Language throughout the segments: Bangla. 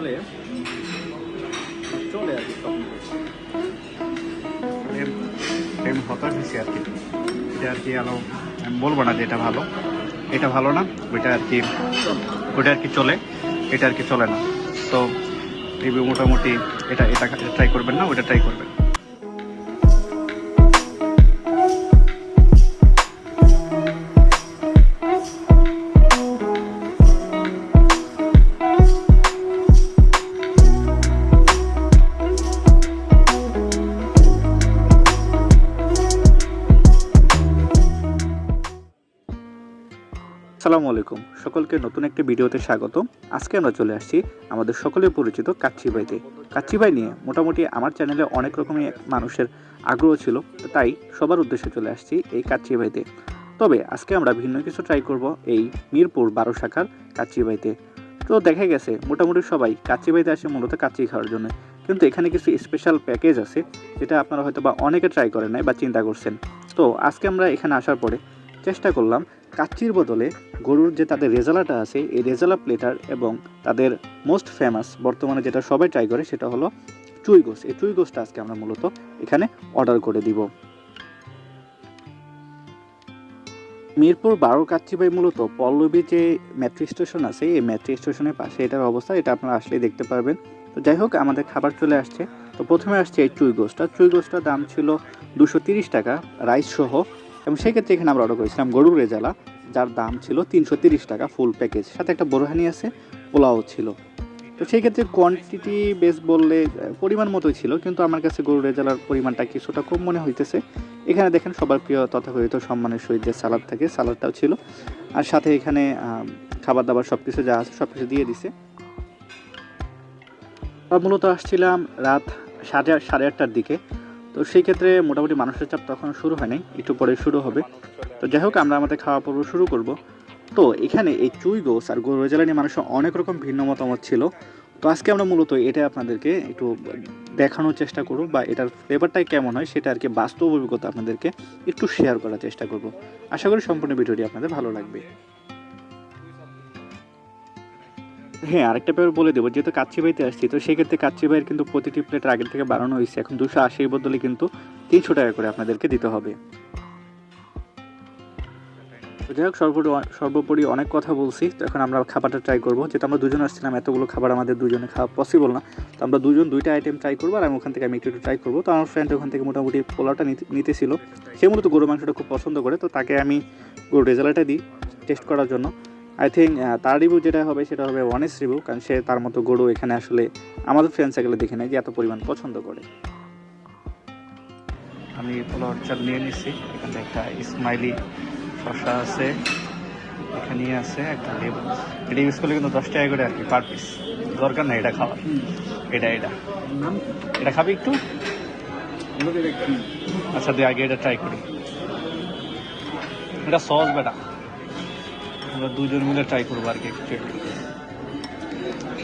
আসলে চলে আর কি প্রেম হতাশ হয়েছে আর কি। এটা আর কি আলো আমি বলব না যে এটা ভালো। এটা ভালো না, ওইটা আর কি ওইটা আর কি চলে, এটা আর কি চলে না। তো রিভিউ মোটামুটি এটা এটা ট্রাই করবেন না, ওইটা ট্রাই করবেন। আসসালামু আলাইকুম। সকলকে নতুন একটি ভিডিওতে স্বাগত। আজকে আমরা চলে আসছি আমাদের সকলের পরিচিত কাচ্চিবাইতে কাচ্চিবাই নিয়ে মোটামুটি আমার চ্যানেলে অনেক রকমের মানুষের আগ্রহ ছিল তাই সবার উদ্দেশ্যে চলে আসছি এই কাচ্চিবাইতে তবে আজকে আমরা ভিন্ন কিছু ট্রাই করব এই মিরপুর বারো শাখার কাচ্চিবাইতে তো দেখা গেছে, মোটামুটি সবাই কাচ্চিবাইতে আসে মূলত কাচ্চি খাওয়ার জন্য। কিন্তু এখানে কিছু স্পেশাল প্যাকেজ আছে, যেটা আপনারা হয়তো বা অনেকে ট্রাই করেন নাই বা চিন্তা করছেন। তো আজকে আমরা এখানে আসার পরে চেষ্টা করলাম কাচ্চির বদলে গরুর যে তাদের রেজালাটা আছে, এই রেজালা প্লেটার এবং তাদের মোস্ট ফেমাস বর্তমানে যেটা সবাই ট্রাই করে সেটা হলো চুই গোস এই চুই গোসটা আজকে আমরা মূলত এখানে অর্ডার করে দিব। মিরপুর বারো কাচ্চিবাই মূলত পল্লবী যে মেট্রো স্টেশন আছে, এই মেট্রো স্টেশনের পাশে এটার অবস্থা, এটা আপনারা আসলেই দেখতে পারবেন। তো যাই হোক, আমাদের খাবার চলে আসছে। তো প্রথমে আসছে এই চুই গোসটা চুই গোসটার দাম ছিল দুশো টাকা। রাইস সহ এবং সেক্ষেত্রে এখানে আমরা অর্ডার করেছিলাম গরুর রেজালা, যার দাম ছিল তিনশো তিরিশ টাকা ফুল প্যাকেজ সাথে একটা বোরহানি আছে, পোলাও ছিল। তো সেই ক্ষেত্রে কোয়ান্টিটি বেস বললে পরিমাণ মতোই ছিল, কিন্তু আমার কাছে গরু রেজালার পরিমাণটা কিছুটা কম মনে হইতেছে। এখানে দেখেন সবার প্রিয় তথাকথিত সম্মানের সহিত যে সালাদ থাকে, সালাদটাও ছিল। আর সাথে এখানে খাবার দাবার সব কিছু যা আছে সব কিছু দিয়ে দিছে। মূলত আসছিলাম রাত সাড়ে সাড়ে আটটার দিকে। তো সেই ক্ষেত্রে মোটামুটি মানুষের চাপ তখন শুরু হয় নাই একটু পরে শুরু হবে। তো যাই হোক, আমরা আমাদের খাওয়া পর্ব শুরু করব। তো এখানে এই চুই গোস আর গরু রেজালা নিয়ে মানুষের অনেক রকম ভিন্ন মতামত ছিল। তো আজকে আমরা মূলত এটা আপনাদেরকে একটু দেখানোর চেষ্টা করব বা এটার ফ্লেভারটাই কেমন হয় সেটা আর কি বাস্তব অভিজ্ঞতা আপনাদেরকে একটু শেয়ার করার চেষ্টা করব। আশা করি সম্পূর্ণ ভিডিওটি আপনাদের ভালো লাগবে। হ্যাঁ আরেকটা ব্যাপার বলে দেবো। যেহেতু কাচ্চিবাইতে আসছি, তো সেক্ষেত্রে কাচ্চিবাইয়ের কিন্তু প্রতিটি প্লেট আগের থেকে বাড়ানো হয়েছে। এখন দুশো আশির বদলে কিন্তু তিনশো টাকা করে আপনাদেরকে দিতে হবে। যাই হোক সর্বোপরি অনেক কথা বলছি। তো এখন আমরা খাবারটা ট্রাই করব। যেহেতু আমরা দুজন আসছিলাম, এতগুলো খাবার আমাদের দুজনে খাওয়া পসিবল না। তো আমরা দুজন দুইটা আইটেম ট্রাই করব আর আমি ওখান থেকে আমি একটু একটু ট্রাই করব। তো আমার ফ্রেন্ড ওখান থেকে মোটামুটি পোলাওটা নিতে, নিতেছিল। সে মূলত গরু মাংসটা খুব পছন্দ করে। তো তাকে আমি গরু রেজাল্টটা দিই টেস্ট করার জন্য। আই থিঙ্ক তার রিভিউ যেটা হবে সেটা হবে অনেস্ট রিভিউ কারণ সে তার মতো গরু এখানে আসলে আমাদের ফ্রেন্ড সাইকেলে দেখে নেয় যে এত পরিমাণ পছন্দ করে। আমি পোলাওয়ার চাল নিয়ে নিচ্ছি এখানে একটা স্মাইলি শসা আছে এখানে আছে একটা লেবু এটা ইউজ করলে কিন্তু দশ টাকা করে আর কি পার পিস দরকার নেই এটা খাওয়ার। এটা এটা। এটা খাবি একটু? আচ্ছা দিয়ে আগে এটা ট্রাই করি। এটা সস বেটা। আমরা দুজন মিলে ট্রাই করব আর কি।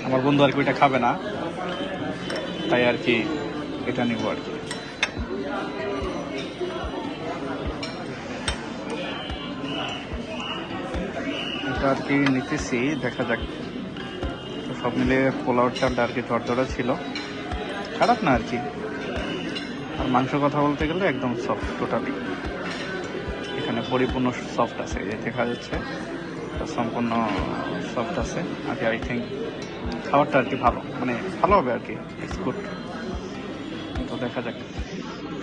আমার বন্ধু আর কি ওইটা খাবে না। তাই আর কি এটা নিব আর কি। এটা আর কি নিতেছি, দেখা যাক। সব মিলে পোলাওর চালটা আর কি চড়চড়া ছিল। খারাপ না আর কি। আর মাংস কথা বলতে গেলে একদম সফট টোটালি এখানে পরিপূর্ণ সফট আছে দেখা যাচ্ছে। সম্পূর্ণ সফট আছে। আর কি আই থিঙ্ক খাবারটা আর কি ভালো। মানে ভালো হবে আর কি ইটস গুড তো দেখা যাক।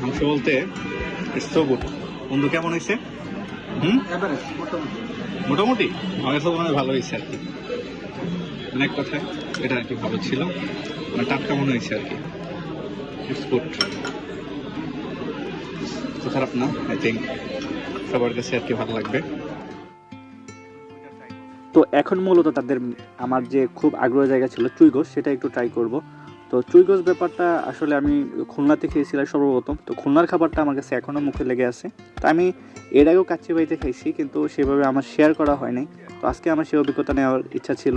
মাংস বলতে ইটস সো গুড বন্ধু কেমন হয়েছে? হুম? মোটামুটি। আমার কাছে মনে ভালো হয়েছে আর কি অনেক কথায় এটা আর কি ভালো ছিল। মানে টাটকা মনে হয়েছে আর কি ইটস গুড তো খারাপ না আই থিঙ্ক সবার কাছে আর কি ভালো লাগবে। তো এখন মূলত তাদের আমার যে খুব আগ্রহ জায়গা ছিল চুইগোস সেটা একটু ট্রাই করব। তো চুইগোস ব্যাপারটা আসলে আমি খুলনাতে খেয়েছিলাম সর্বপ্রথম। তো খুলনার খাবারটা আমার কাছে এখনও মুখে লেগে আছে। তো আমি এর আগেও কাচ্চি বাড়িতে খাইছি কিন্তু সেভাবে আমার শেয়ার করা হয়নি তো আজকে আমার সেই অভিজ্ঞতা নেওয়ার ইচ্ছা ছিল।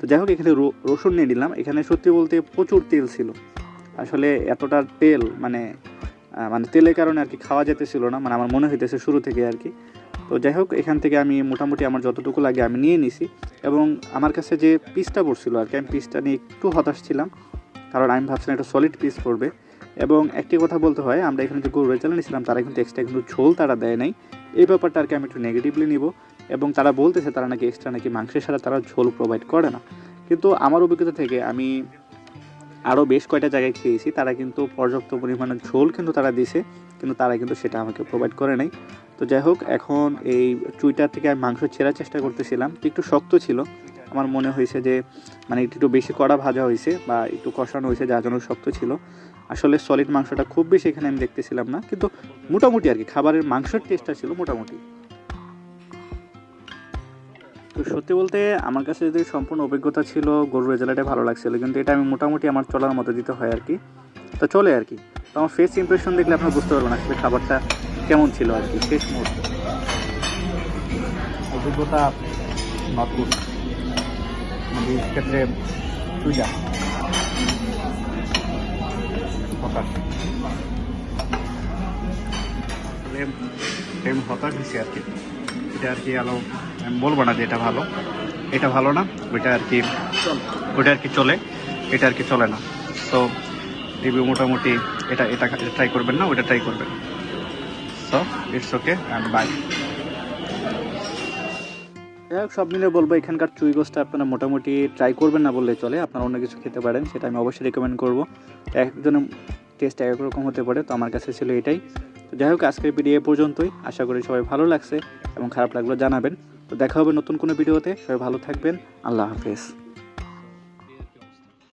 তো যাই হোক, এখানে রসুন নিয়ে নিলাম। এখানে সত্যি বলতে প্রচুর তেল ছিল। আসলে এতটা তেল মানে মানে তেলের কারণে আর কি খাওয়া যেতেছিল না। মানে আমার মনে হইতেছে শুরু থেকে আর কি। তো যাই হোক, এখান থেকে আমি মোটামুটি আমার যতটুকু লাগে আমি নিয়ে নিছি। এবং আমার কাছে যে পিসটা পড়ছিল আর কি, আমি পিসটা নিয়ে একটু হতাশ ছিলাম, কারণ আমি ভাবছিলাম একটা সলিড পিস পড়বে। এবং একটি কথা বলতে হয়, আমরা এখানে যে গরু রেজাল্ট নিয়েছিলাম তারা কিন্তু এক্সট্রা কিন্তু ঝোল তারা দেয় নাই। এই ব্যাপারটা আর কি আমি একটু নেগেটিভলি নিব। এবং তারা বলতেছে তারা নাকি এক্সট্রা নাকি মাংসের সাথে তারা ঝোল প্রোভাইড করে না। কিন্তু আমার অভিজ্ঞতা থেকে আমি আরও বেশ কয়টা জায়গায় খেয়েছি, তারা কিন্তু পর্যাপ্ত পরিমাণে ঝোল কিন্তু তারা দিছে, কিন্তু তারা কিন্তু সেটা আমাকে প্রোভাইড করে নাই। তো যাই হোক, এখন এই চুইটার থেকে আমি মাংস ছেঁড়ার চেষ্টা করতেছিলাম, তো একটু শক্ত ছিল। আমার মনে হয়েছে যে মানে একটু একটু বেশি কড়া ভাজা হয়েছে বা একটু কষানো হয়েছে যার জন্য শক্ত ছিল। আসলে সলিড মাংসটা খুব বেশি এখানে আমি দেখতেছিলাম না, কিন্তু মোটামুটি আর কি, খাবারের মাংসের টেস্টটা ছিল মোটামুটি। তো সত্যি বলতে আমার কাছে যদি সম্পূর্ণ অভিজ্ঞতা ছিল, গরুর রেজাল্টে ভালো লাগছিল, কিন্তু এটা আমি মোটামুটি আমার চলার মতো দিতে হয় আর কি। তো চলে আর কি। তো আমার ফেস ইমপ্রেশন দেখলে আপনারা বুঝতে পারবেন আসলে খাবারটা কেমন ছিল আর কি, শেষ মুহূর্তে। অভিজ্ঞতা মানে ক্ষেত্রে হতাশ। হয়েছি আর কি। এটা আর কি আলো আমি বলব না যে এটা ভালো। এটা ভালো না, ওইটা আর কি ওইটা আর কি চলে, এটা আর কি চলে না। তো রিভিউ মোটামুটি এটা এটা ট্রাই করবেন না, ওইটা ট্রাই করবেন। So it's okay and bye যাই হোক, সব মিলে বলব, এখানকার চুই গোসটা আপনারা মোটামুটি ট্রাই করবেন না বললে চলে, আপনারা অন্য কিছু খেতে পারেন, সেটা আমি অবশ্যই রেকমেন্ড করব। একজনের টেস্ট এক রকম হতে পারে, তো আমার কাছে ছিল এটাই। তো যাই হোক, আজকের ভিডিও এ পর্যন্তই। আশা করি সবাই ভালো লাগছে এবং খারাপ লাগল জানাবেন। তো দেখা হবে নতুন কোনো ভিডিওতে। সবাই ভালো থাকবেন। আল্লাহ হাফেজ।